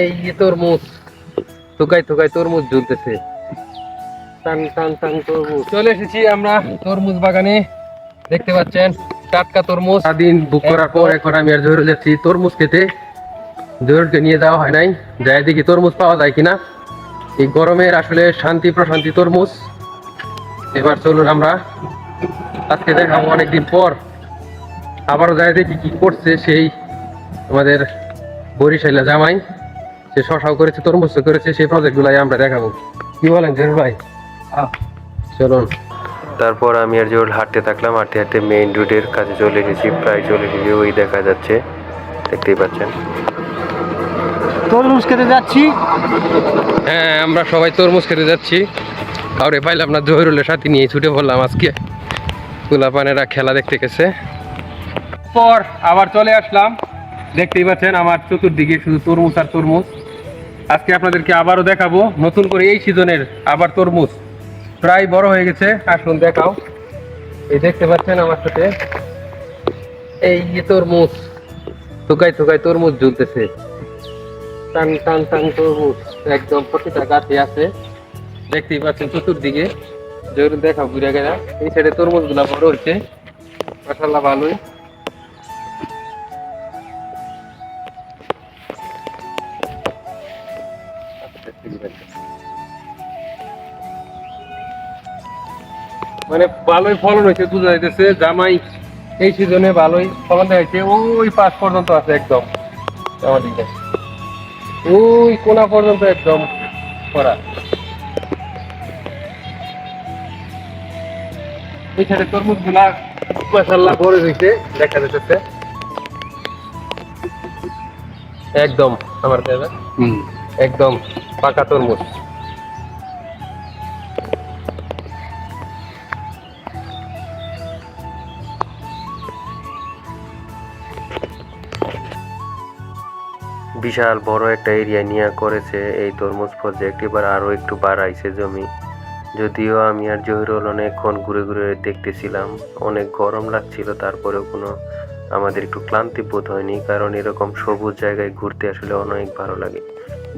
এই তরমুজ। থুকাই থুকাই তরমুজ ঝুলতেছে। তরমুজ। চলে এসেছি আমরা তরমুজ বাগানে। দেখতে পাচ্ছেন, টাটকা তরমুজ। সারাদিন বুক করার পর এখন আমি আর জহুরুল যাচ্ছি তরমুজ খেতে। জহুরুলকে নিয়ে যাওয়া হয় নাই। যাই দেখি তরমুজ পাওয়া যায় কিনা। এই গরমের আসলে শান্তি প্রশান্তি তরমুজ। এবার চলুন আমরা আজকে দেখাবো অনেকদিন পর। আবারও যাই দেখি কি করছে সেই আমাদের বরিশাইলা জামাই। সে শশাও করেছে তরমুজ করেছে সেই প্রজেক্ট গুলাই আমরা দেখাবো। কি বলেন জেরুল ভাই? চলুন। তারপর আমি আর জোর হাঁটতে থাকলাম হাঁটতে হাঁটতে মেইন রোডের কাছে চলে এসেছি প্রায় চলে এসেছি ওই দেখা যাচ্ছে। দেখতেই পাচ্ছেন। তরমুজ খেতে যাচ্ছি। হ্যাঁ আমরা সবাই তরমুজ খেতে যাচ্ছি। কাউরে পাইলাম না জহিরুলের সাথে নিয়ে ছুটে পড়লাম আজকে। পানেরা খেলা দেখতে গেছে। পর আবার চলে আসলাম। দেখতেই পাচ্ছেন আমার চতুর্দিকে শুধু তরমুজ আর তরমুজ। আজকে আপনাদেরকে আবারও দেখাবো নতুন করে এই সিজনের আবার তরমুজ। প্রায় বড় হয়ে গেছে। আসুন দেখাও। এই দেখতে পাচ্ছেন আমার সাথে? এই তরমুজ। থুকাই থুকাই তরমুজ ঝুলতেছে। টান টান টান তরমুজ। একদম প্রতিটা গাছে আছে। দেখতেই পাচ্ছেন চতুর্দিকে। জোর দেখা ঘুরে গেলা। এই সাইডে তরমুজগুলা বড় হচ্ছে মাসাল্লাহ ভালোই। মানে ভালোই ফলন হয়েছে যাইতেছে, জামাই এই সিজনে ভালোই ফলন ওই পাশ পর্যন্ত আছে একদম। আমার দিকে। ওই কোনা পর্যন্ত একদম করা। সাইডে তরমুজগুলা মাসাল্লাহ দেখা যাচ্ছে একদম, আমার কাছে একদম পাকা তরমুজ। বিশাল বড় একটা এরিয়া নিয়ে করেছে এই তরমুজ প্রজেক্ট এবার আরও একটু বাড়াইছে জমি। যদিও আমি আর জহিরুল অনেকক্ষণ ঘুরে ঘুরে দেখতেছিলাম। অনেক গরম লাগছিল, তারপরেও কোনো আমাদের একটু ক্লান্তি বোধ হয়নি, কারণ এরকম সবুজ জায়গায় ঘুরতে আসলে অনেক ভালো লাগে।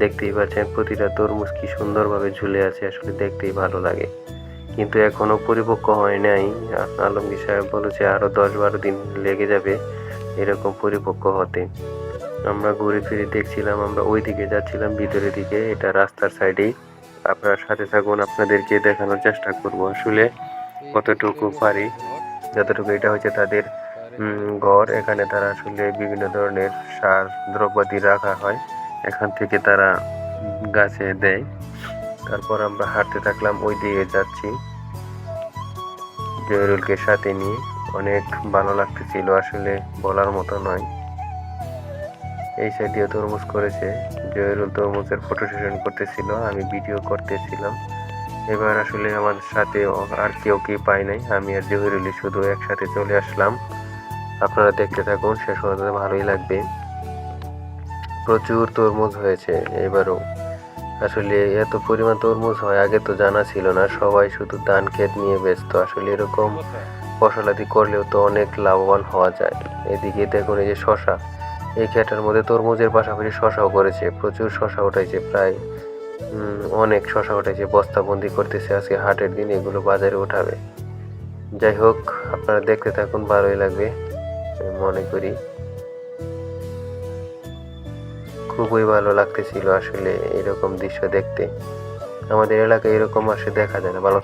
দেখতেই পাচ্ছেন, প্রতিটা তরমুজ কি সুন্দরভাবে ঝুলে আছে, আসলে দেখতেই ভালো লাগে। কিন্তু এখনও পরিপক্ক হয় নাই। আলমগীর সাহেব বলেছে আরও দশ বারো দিন লেগে যাবে, এরকম পরিপক্ক হতে। আমরা ঘুরে ফিরে দেখছিলাম, আমরা ওই দিকে যাচ্ছিলাম, ভিতরের দিকে, এটা রাস্তার সাইডেই। আপনার সাথে থাকুন, আপনাদেরকে দেখানোর চেষ্টা করব। আসলে কতটুকু পারি, যতটুকু এটা হচ্ছে তাদের ঘর, এখানে তারা আসলে বিভিন্ন ধরনের সার, দ্রব্যাদি রাখা হয়। এখান থেকে তারা গাছে দেয়। তারপর আমরা হাঁটতে থাকলাম ওই দিকে যাচ্ছি। জয়রুলকে সাথে নিয়ে। অনেক ভালো লাগতেছিল, আসলে বলার মতো নয়। এই সাইডেও তরমুজ করেছে। জয়রুল তরমুজের ফটো সেশন করতেছিল, আমি ভিডিও করতেছিলাম। এবার আসলে আমার সাথে আর কেউ কি পাই নাই। আমি আর জহিরুলি শুধু একসাথে চলে আসলাম। আপনারা দেখতে থাকুন, শেষ পর্যন্ত ভালোই লাগবে। প্রচুর তরমুজ হয়েছে এবারও। আসলে এত পরিমাণ তরমুজ হয়, আগে তো জানা ছিল না। সবাই শুধু ধান ক্ষেত নিয়ে ব্যস্ত। আসলে এরকম ফসলাদি করলেও তো অনেক লাভবান হওয়া যায়। এদিকে দেখুন এই যে শশা। এই ক্ষেতের মধ্যে তরমুজের পাশাপাশি শশাও করেছে। প্রচুর শশা উঠাইছে প্রায় অনেক শশা উঠাইছে। বস্তাবন্দি করতেছে আজকে হাটের দিন, এগুলো বাজারে উঠাবে। যাই হোক, আপনারা দেখতে থাকুন, ভালোই লাগবে, মনে করি। খুবই ভালো লাগতেছিল আসলে এরকম দৃশ্য দেখতে। আমাদের এলাকায় এরকম আসে, দেখা যায় না। ভালো থাক